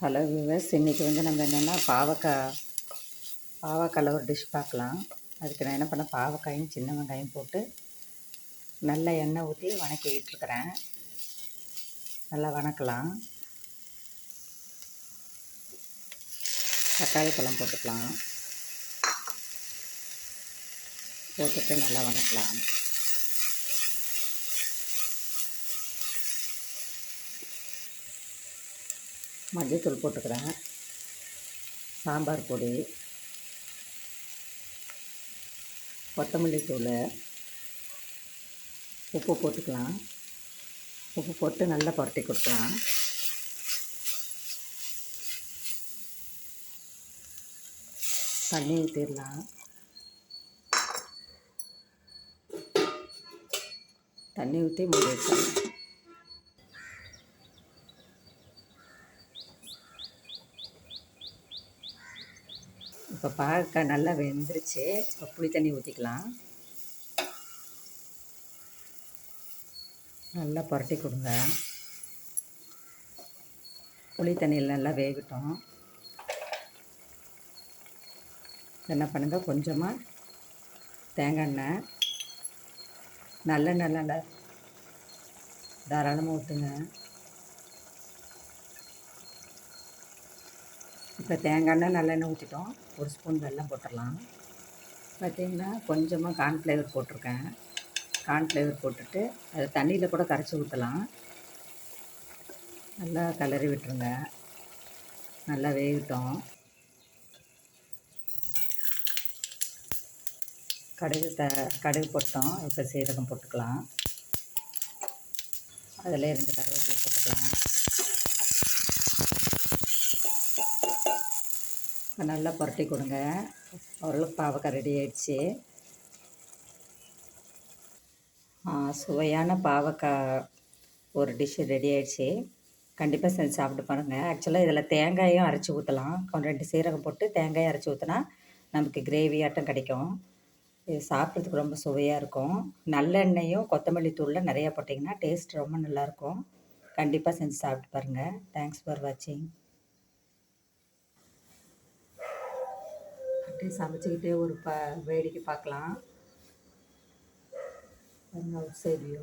Hello viewers இன்றைக்கி வந்து நம்ம என்னென்னா பாவக்காய் பாவக்காயில் ஒரு டிஷ் பார்க்கலாம். அதுக்கு நான் என்ன பண்ணேன் பாவக்காயும் சின்ன வெங்காயம் போட்டு நல்லா எண்ணெய் ஊற்றி வணக்கிக்கிட்டு நல்லா வணக்கலாம். தக்காளி பழம் போட்டுக்கலாம். போட்டுட்டு நல்லா வணக்கலாம். மஞ்சத்தூள் போட்டுக்கிறேன். சாம்பார் பொடி. கொத்தமல்லி தூள். உப்பு போட்டுக்கலாம். உப்பு போட்டு நல்லா புரட்டி கொடுக்கலாம். தண்ணி ஊற்றிடலாம் தண்ணி ஊற்றி மூடி வச்சிடலாம். இப்போ பாகக்காய் நல்லா வெந்துருச்சு. இப்போ புளி தண்ணி ஊற்றிக்கலாம் நல்லா புரட்டி கொடுங்க. புளி தண்ணியில் நல்லா வேகட்டும். என்ன பண்ணுங்கள் கொஞ்சமாக தேங்காய் எண்ணெய். நல்லெண்ணெய் நல்லா தாராளமாக ஊற்றுங்க இப்போ தேங்காய் எண்ணெய் நல்லெண்ணெய் ஊற்றிட்டோம். ஒரு ஸ்பூன் வெல்லம் போட்டுடலாம். பார்த்திங்கன்னா கொஞ்சமாக கார்ன்ஃப்ளேவர் போட்டிருக்கேன். கார்ன்ஃப்ளேவர் போட்டுட்டு அதை தண்ணியில் கூட கரைச்சி ஊற்றலாம். நல்லா கிளறி விட்டுருங்க. நல்லா வேகட்டும். கடுகு த கடுகு போட்டோம். இப்போ சீரகம் போட்டுக்கலாம். அதில் ரெண்டு கருவேப்பிலை போட்டுக்கலாம். நல்லா புரட்டி கொடுங்க. ஓரளவுக்கு பாவக்காய் ரெடி ஆயிடுச்சு. சுவையான பாவக்காய் ஒரு டிஷ்ஷு ரெடி ஆயிடுச்சு. கண்டிப்பாக செஞ்சு சாப்பிட்டு பாருங்கள் ஆக்சுவலாக இதில் தேங்காயும் அரைச்சி ஊற்றலாம் கொஞ்சம் ரெண்டு சீரகம் போட்டு தேங்காயும் அரைச்சி ஊற்றினா நமக்கு கிரேவி ஆட்டம் கிடைக்கும். இது சாப்பிட்றதுக்கு ரொம்ப சுவையாக இருக்கும். நல்லெண்ணெயும் கொத்தமல்லி தூளில் நிறையா போட்டிங்கன்னா டேஸ்ட் ரொம்ப நல்லாயிருக்கும் கண்டிப்பாக செஞ்சு சாப்பிட்டு பாருங்கள் தேங்க்ஸ் ஃபார் வாட்சிங் அப்படியே சமைச்சிக்கிட்டே ஒரு ப வேடிக்கை பார்க்கலாம். Out side view